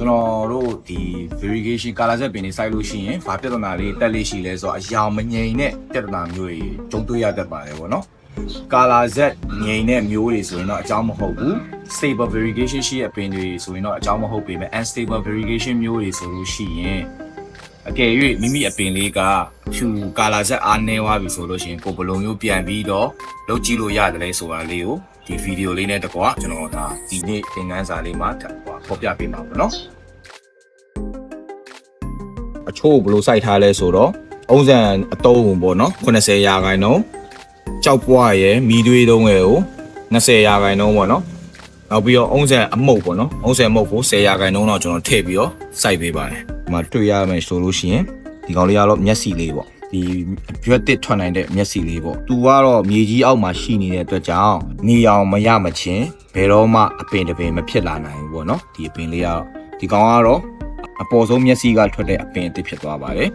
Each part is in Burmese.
ကျွန်တော်တို့ဒီ variegation color set ပင်တွေစိုက်လို့ရှိရင်ဘာပြဿနာလေးတက်လေးရှိလဲဆိုတော့အယောင်မငြိမ်တဲ့ပြဿနာမျိုးတွေကြုံတွေ့ရတတ်ပါတယ်ဗောနော် color set ငြိမ်တဲ့မျိုးတွေဆိုရင်တော့အကြောင်းမဟုတ်ဘူး stable variegation ရှိတဲ့ပင်တွေဆိုရင်တော့အကြောင်းမဟုတ်ပေမဲ့ unstable variegation မျိုးတွေဆိုလို့ရှိရင်အကယ်၍မိမိအပင်လေးကဖြူ color set အားနည်းသွားပြီဆိုလို့ရှိရင်ကိုယ်ဘယ်လိုမျိုးပြန်ပြီးတော့လုပ်ကြည့်လို့ရတယ်လဲဆိုတာလေးကို ဒီဗီဒီယိုလေးနဲ့တကွာကျွန်တော်ဒါဒီနေ့သင်ခန်းစာလေးမှာဖော်ပြပေးမှာပေါ့နော်အချို့ဘယ်လိုစိုက်ထားလဲဆိုတော့အုံးစံအတုံးပေါ့နော်80ရာခိုင်နှုန်းကြောက်ပွားရယ်မီသွေးတုံးရယ်ကို20ရာခိုင်နှုန်းပေါ့နော်နောက်ပြီးတော့အုံးစံအမုတ်ပေါ့နော်အုံးစံအမုတ်ကို10ရာခိုင်နှုန်းတော့ကျွန်တော်ထည့်ပြီးတော့စိုက်ပေးပါတယ်ဒီမှာတွေ့ရမယ်ဆိုလို့ရှိရင်ဒီကောင်လေးကတော့မျက်စိလေးပေါ့ ဒီရွက်တစ်ထွက်နိုင်တဲ့မျက်စိလေးပေါ့သူကတော့မြေကြီးအောက်မှာရှိနေတဲ့အတွက်ကြောင့်နေအောင်မရမချင်းဘယ်တော့မှအပင်တစ်ပင်မဖြစ်လာနိုင်ဘူးပေါ့နော်ဒီအပင်လေးကတော့ဒီကောင်ကတော့အပေါ်ဆုံးမျက်စိကထွက်တဲ့အပင်အသစ်ဖြစ်သွားပါတယ်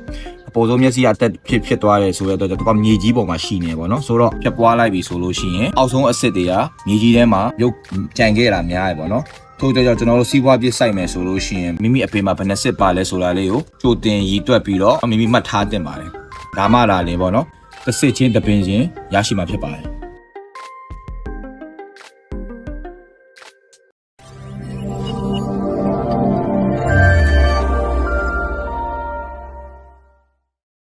အပေါ်ဆုံးမျက်စိကအသက်ဖြစ်ဖြစ်သွားတယ်ဆိုတော့သူကမြေကြီးပေါ်မှာရှိနေပေါ့နော်ဆိုတော့ဖြတ်ပွားလိုက်ပြီဆိုလို့ရှိရင်အောက်ဆုံးအစ်စ်တွေကမြေကြီးထဲမှာမြုပ်ကြံခဲ့တာများတယ်ပေါ့နော်ထို့ကြောင့်ကျွန်တော်တို့စီးပွားပြစ်ဆိုင်မယ်ဆိုလို့ရှိရင်မိမိအပင်မှာဘယ်နှစစ်ပါလဲဆိုတာလေးကိုကြိုတင်ရည်တွက်ပြီးတော့မိမိမှတ်ထားတင်ပါတယ် ဒါမှလာလင်ပေါ့နော်တစ်စစ်ချင်းတစ်ပင်ချင်းရရှိမှာဖြစ်ပါတယ်